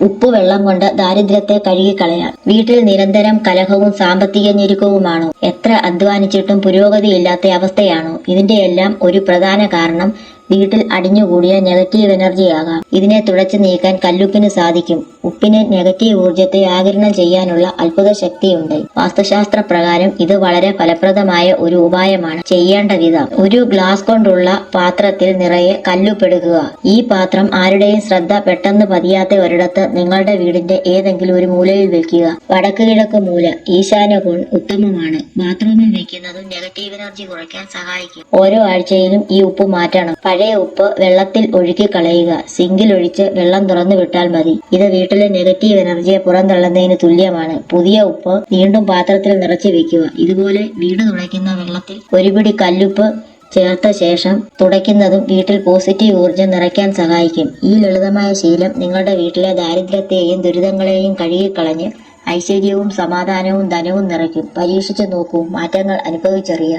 ഉപ്പ് വെള്ളം കൊണ്ട് ദാരിദ്ര്യത്തെ കഴുകിക്കളയാം വീട്ടിൽ നിരന്തരം കലഹവും സാമ്പത്തിക ഞെരുക്കവുമാണോ. എത്ര അധ്വാനിച്ചിട്ടും പുരോഗതിയില്ലാത്ത അവസ്ഥയാണോ. ഇതിന്റെയെല്ലാം ഒരു പ്രധാന കാരണം വീട്ടിൽ അടിഞ്ഞുകൂടിയ നെഗറ്റീവ് എനർജി എനർജിയാകാം ഇതിനെ തുടച്ചു നീക്കാൻ കല്ലുപ്പിന് സാധിക്കും. ഉപ്പിന് നെഗറ്റീവ് ഊർജത്തെ ആകിരണം ചെയ്യാനുള്ള അത്ഭുത ശക്തിയുണ്ട്. വാസ്തുശാസ്ത്ര പ്രകാരം ഇത് വളരെ ഫലപ്രദമായ ഒരു ഉപായമാണ്. ചെയ്യേണ്ട വിധം. ഒരു ഗ്ലാസ് കൊണ്ടുള്ള പാത്രത്തിൽ നിറയെ കല്ലുപ്പെടുക്കുക ഈ പാത്രം ആരുടെയും ശ്രദ്ധ പെട്ടെന്ന് പതിയാത്ത ഒരിടത്ത് നിങ്ങളുടെ വീടിന്റെ ഏതെങ്കിലും ഒരു മൂലയിൽ വെക്കുക. വടക്ക് കിഴക്ക് മൂല ഈശാന കോൺ ഉത്തമമാണ്. ബാത്റൂമിൽ വെക്കുന്നതും നെഗറ്റീവ് എനർജി കുറയ്ക്കാൻ സഹായിക്കും. ഓരോ ആഴ്ചയിലും ഈ ഉപ്പ് മാറ്റണം. പഴയ ഉപ്പ് വെള്ളത്തിൽ ഒഴുക്കി കളയുക. സിങ്കിൽ ഒഴിച്ച് വെള്ളം തുറന്നു വിട്ടാൽ മതി. ഇത് വീട്ടിലെ നെഗറ്റീവ് എനർജിയെ പുറന്തള്ളുന്നതിന് തുല്യമാണ്. പുതിയ ഉപ്പ് വീണ്ടും പാത്രത്തിൽ നിറച്ചു വെക്കുക. ഇതുപോലെ വീട് തുളയ്ക്കുന്ന വെള്ളത്തിൽ ഒരുപിടി കല്ലുപ്പ് ചേർത്ത ശേഷം തുടയ്ക്കുന്നതും വീട്ടിൽ പോസിറ്റീവ് ഊർജം നിറയ്ക്കാൻ സഹായിക്കും. ഈ ലളിതമായ ശീലം നിങ്ങളുടെ വീട്ടിലെ ദാരിദ്ര്യത്തെയും ദുരിതങ്ങളെയും കഴുകിക്കളഞ്ഞ് ഐശ്വര്യവും സമാധാനവും ധനവും നിറയ്ക്കും. പരീക്ഷിച്ചു നോക്കൂ മാറ്റങ്ങൾ അനുഭവിച്ചറിയാം.